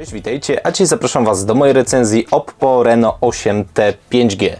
Cześć, witajcie, a dzisiaj zapraszam Was do mojej recenzji Oppo Reno 8T 5G.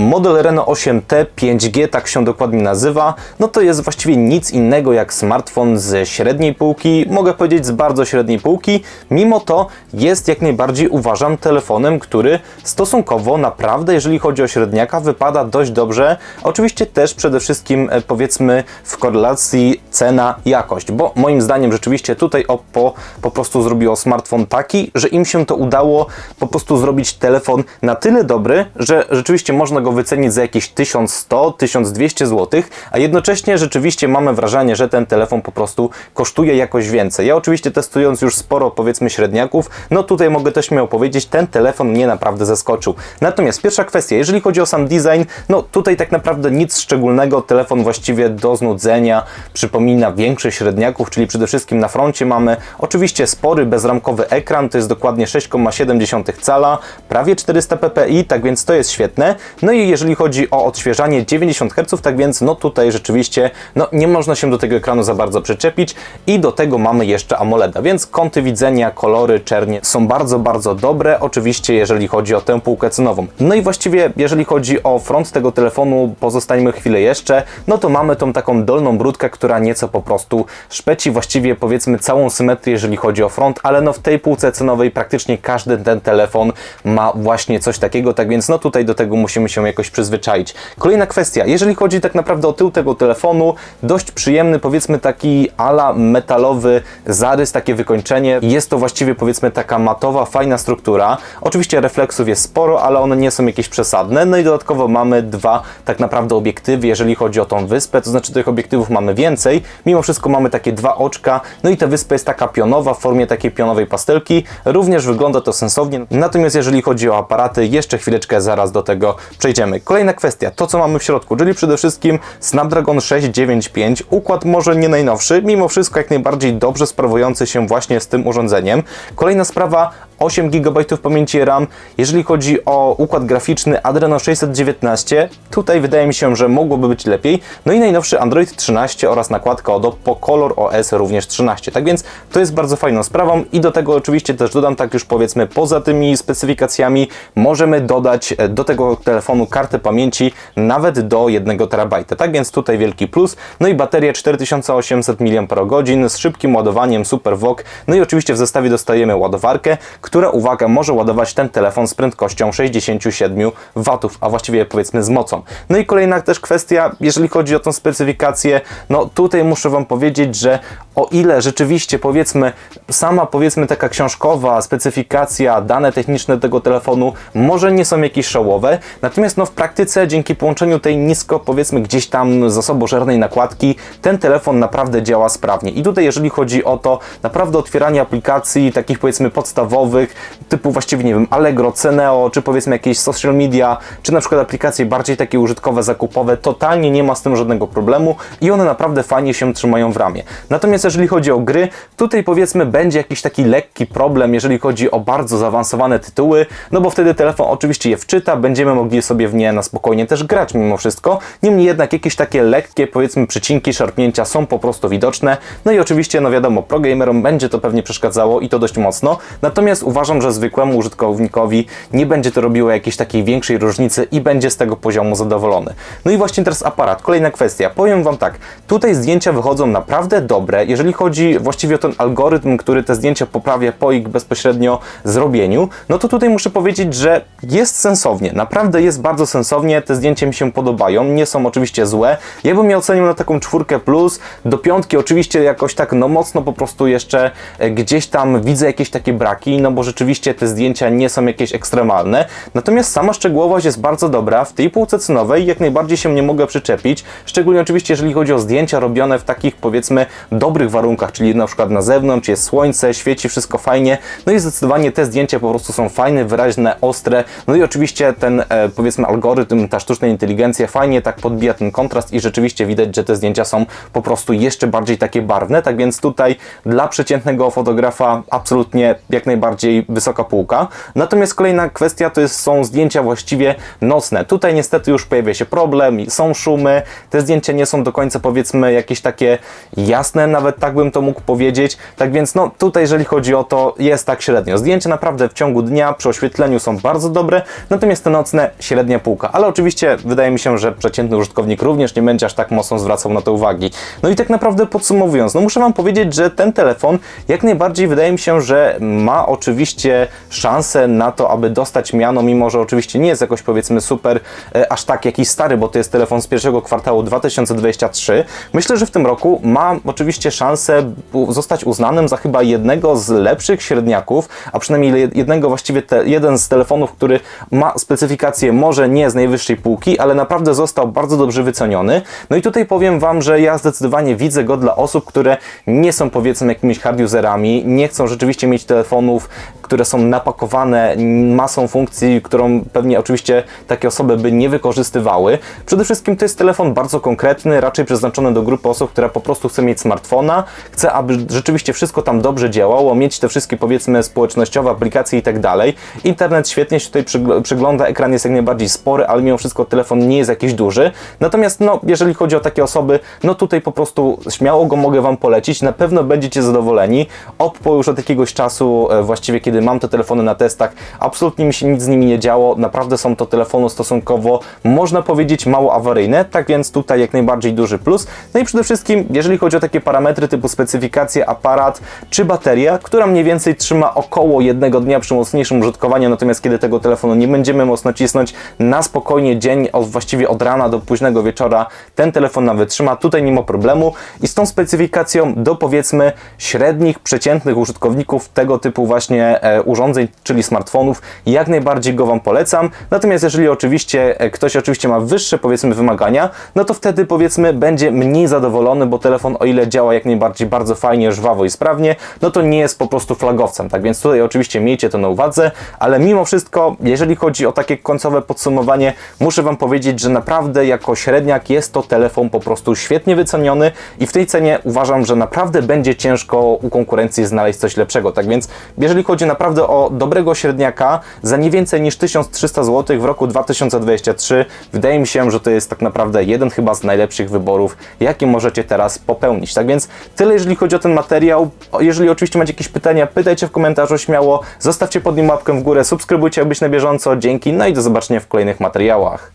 Model Reno 8T 5G, tak się dokładnie nazywa, no to jest właściwie nic innego jak smartfon z średniej półki, mogę powiedzieć z bardzo średniej półki, mimo to jest jak najbardziej uważam telefonem, który stosunkowo naprawdę, jeżeli chodzi o średniaka, wypada dość dobrze. Oczywiście też przede wszystkim e, powiedzmy w korelacji cena-jakość, bo moim zdaniem rzeczywiście tutaj Oppo po prostu zrobiło smartfon taki, że im się to udało po prostu zrobić telefon na tyle dobry, że rzeczywiście można go wycenić za jakieś 1100-1200 zł, a jednocześnie rzeczywiście mamy wrażenie, że ten telefon po prostu kosztuje jakoś więcej. Ja oczywiście testując już sporo powiedzmy średniaków, no tutaj mogę też śmiało powiedzieć, ten telefon mnie naprawdę zaskoczył. Natomiast pierwsza kwestia, jeżeli chodzi o sam design, no tutaj tak naprawdę nic szczególnego, telefon właściwie do znudzenia przypomina większość średniaków, czyli przede wszystkim na froncie mamy oczywiście spory bezramkowy ekran, to jest dokładnie 6,7 cala, prawie 400 ppi, tak więc to jest świetne. No i jeżeli chodzi o odświeżanie 90 Hz, tak więc no tutaj rzeczywiście no nie można się do tego ekranu za bardzo przyczepić i do tego mamy jeszcze AMOLEDa, więc kąty widzenia, kolory, czernie są bardzo, bardzo dobre, oczywiście jeżeli chodzi o tę półkę cenową. No i właściwie jeżeli chodzi o front tego telefonu, pozostańmy chwilę jeszcze, no to mamy tą taką dolną brudkę, która nieco po prostu szpeci właściwie powiedzmy całą symetrię, jeżeli chodzi o front, ale no w tej półce cenowej praktycznie każdy ten telefon ma właśnie coś takiego, tak więc no tutaj do tego musimy się jakoś przyzwyczaić. Kolejna kwestia, jeżeli chodzi tak naprawdę o tył tego telefonu, dość przyjemny, powiedzmy taki ala metalowy zarys, takie wykończenie. Jest to właściwie powiedzmy taka matowa, fajna struktura. Oczywiście refleksów jest sporo, ale one nie są jakieś przesadne. No i dodatkowo mamy dwa tak naprawdę obiektywy, jeżeli chodzi o tą wyspę, to znaczy tych obiektywów mamy więcej. Mimo wszystko mamy takie dwa oczka, no i ta wyspa jest taka pionowa w formie takiej pionowej pastelki. Również wygląda to sensownie. Natomiast jeżeli chodzi o aparaty, jeszcze chwileczkę zaraz do tego przejdziemy. Kolejna kwestia, to co mamy w środku, czyli przede wszystkim Snapdragon 695, układ może nie najnowszy, mimo wszystko jak najbardziej dobrze sprawujący się właśnie z tym urządzeniem. Kolejna sprawa, 8 GB pamięci RAM. Jeżeli chodzi o układ graficzny Adreno 619, tutaj wydaje mi się, że mogłoby być lepiej. No i najnowszy Android 13 oraz nakładka od Oppo Color OS również 13. Tak więc to jest bardzo fajną sprawą i do tego oczywiście też dodam, tak już powiedzmy poza tymi specyfikacjami, możemy dodać e, do tego telefonu kartę pamięci nawet do 1 TB. Tak więc tutaj wielki plus. No i bateria 4800 mAh z szybkim ładowaniem Super VOOC. No i oczywiście w zestawie dostajemy ładowarkę, która, uwaga, może ładować ten telefon z prędkością 67 W, a właściwie powiedzmy z mocą. No i kolejna też kwestia, jeżeli chodzi o tą specyfikację, no tutaj muszę Wam powiedzieć, że o ile rzeczywiście powiedzmy sama powiedzmy taka książkowa specyfikacja, dane techniczne tego telefonu może nie są jakieś showowe, natomiast no w praktyce dzięki połączeniu tej nisko powiedzmy gdzieś tam zasobożernej nakładki, ten telefon naprawdę działa sprawnie. I tutaj jeżeli chodzi o to naprawdę otwieranie aplikacji takich powiedzmy podstawowych, typu właściwie nie wiem Allegro, Ceneo, czy powiedzmy jakieś social media, czy na przykład aplikacje bardziej takie użytkowe, zakupowe, totalnie nie ma z tym żadnego problemu i one naprawdę fajnie się trzymają w ramie. Natomiast jeżeli chodzi o gry, tutaj powiedzmy będzie jakiś taki lekki problem, jeżeli chodzi o bardzo zaawansowane tytuły, no bo wtedy telefon oczywiście je wczyta, będziemy mogli sobie w nie na spokojnie też grać mimo wszystko. Niemniej jednak jakieś takie lekkie powiedzmy przycinki, szarpnięcia są po prostu widoczne. No i oczywiście, no wiadomo, progamerom będzie to pewnie przeszkadzało i to dość mocno. Natomiast uważam, że zwykłemu użytkownikowi nie będzie to robiło jakiejś takiej większej różnicy i będzie z tego poziomu zadowolony. No i właśnie teraz aparat. Kolejna kwestia. Powiem Wam tak, tutaj zdjęcia wychodzą naprawdę dobre. Jeżeli chodzi właściwie o ten algorytm, który te zdjęcia poprawia po ich bezpośrednio zrobieniu, no to tutaj muszę powiedzieć, że jest sensownie. Naprawdę jest bardzo sensownie. Te zdjęcia mi się podobają. Nie są oczywiście złe. Ja bym je ocenił na taką czwórkę plus. Do piątki oczywiście jakoś tak no mocno po prostu jeszcze e, gdzieś tam widzę jakieś takie braki, no bo rzeczywiście te zdjęcia nie są jakieś ekstremalne. Natomiast sama szczegółowość jest bardzo dobra. W tej półce cenowej jak najbardziej się nie mogę przyczepić. Szczególnie oczywiście jeżeli chodzi o zdjęcia robione w takich powiedzmy dobrych warunkach, czyli na przykład na zewnątrz jest słońce, świeci wszystko fajnie. No i zdecydowanie te zdjęcia po prostu są fajne, wyraźne, ostre. No i oczywiście ten e, powiedzmy algorytm, ta sztuczna inteligencja fajnie tak podbija ten kontrast i rzeczywiście widać, że te zdjęcia są po prostu jeszcze bardziej takie barwne. Tak więc tutaj dla przeciętnego fotografa absolutnie jak najbardziej wysoka półka. Natomiast kolejna kwestia to jest, są zdjęcia właściwie nocne. Tutaj niestety już pojawia się problem, są szumy, te zdjęcia nie są do końca powiedzmy jakieś takie jasne, nawet nawet tak bym to mógł powiedzieć. Tak więc no tutaj jeżeli chodzi o to jest tak średnio. Zdjęcia naprawdę w ciągu dnia przy oświetleniu są bardzo dobre, natomiast te nocne średnia półka. Ale oczywiście wydaje mi się, że przeciętny użytkownik również nie będzie aż tak mocno zwracał na to uwagi. No i tak naprawdę podsumowując, no muszę Wam powiedzieć, że ten telefon jak najbardziej wydaje mi się, że ma oczywiście szansę na to, aby dostać miano, mimo że oczywiście nie jest jakoś powiedzmy super e, aż tak jakiś stary, bo to jest telefon z pierwszego kwartału 2023. Myślę, że w tym roku ma oczywiście szansę zostać uznanym za chyba jednego z lepszych średniaków, a przynajmniej jed- jednego właściwie te, jeden z telefonów, który ma specyfikację może nie z najwyższej półki, ale naprawdę został bardzo dobrze wyceniony. No i tutaj powiem Wam, że ja zdecydowanie widzę go dla osób, które nie są powiedzmy jakimiś hard userami, nie chcą rzeczywiście mieć telefonów, które są napakowane masą funkcji, którą pewnie oczywiście takie osoby by nie wykorzystywały. Przede wszystkim to jest telefon bardzo konkretny, raczej przeznaczony do grupy osób, która po prostu chce mieć smartfona, chce, aby rzeczywiście wszystko tam dobrze działało, mieć te wszystkie powiedzmy społecznościowe aplikacje i tak dalej. Internet świetnie się tutaj przygl- przygląda, ekran jest jak najbardziej spory, ale mimo wszystko telefon nie jest jakiś duży. Natomiast no, jeżeli chodzi o takie osoby, no tutaj po prostu śmiało go mogę Wam polecić, na pewno będziecie zadowoleni. Oppo już od jakiegoś czasu, e, właściwie kiedy mam te telefony na testach, absolutnie mi się nic z nimi nie działo, naprawdę są to telefony stosunkowo, można powiedzieć, mało awaryjne, tak więc tutaj jak najbardziej duży plus. No i przede wszystkim, jeżeli chodzi o takie parametry typu specyfikację, aparat czy bateria, która mniej więcej trzyma około jednego dnia przy mocniejszym użytkowaniu, natomiast kiedy tego telefonu nie będziemy mocno cisnąć, na spokojnie dzień, od, właściwie od rana do późnego wieczora, ten telefon nam wytrzyma, tutaj nie ma problemu i z tą specyfikacją do powiedzmy średnich, przeciętnych użytkowników tego typu właśnie e, urządzeń, czyli smartfonów, jak najbardziej go Wam polecam. Natomiast jeżeli oczywiście e, ktoś oczywiście ma wyższe powiedzmy wymagania, no to wtedy powiedzmy będzie mniej zadowolony, bo telefon o ile działa jak najbardziej bardzo fajnie, żwawo i sprawnie, no to nie jest po prostu flagowcem. Tak więc tutaj oczywiście miejcie to na uwadze, ale mimo wszystko, jeżeli chodzi o takie końcowe podsumowanie, muszę Wam powiedzieć, że naprawdę jako średniak jest to telefon po prostu świetnie wyceniony i w tej cenie uważam, że naprawdę będzie ciężko u konkurencji znaleźć coś lepszego. Tak więc jeżeli chodzi naprawdę o dobrego średniaka za nie więcej niż 1300 zł w roku 2023, wydaje mi się, że to jest tak naprawdę jeden chyba z najlepszych wyborów, jakie możecie teraz popełnić. Tak więc tyle, jeżeli chodzi o ten materiał. Jeżeli oczywiście macie jakieś pytania, pytajcie w komentarzu śmiało, zostawcie pod nim łapkę w górę, subskrybujcie, aby być na bieżąco. Dzięki, no i do zobaczenia w kolejnych materiałach.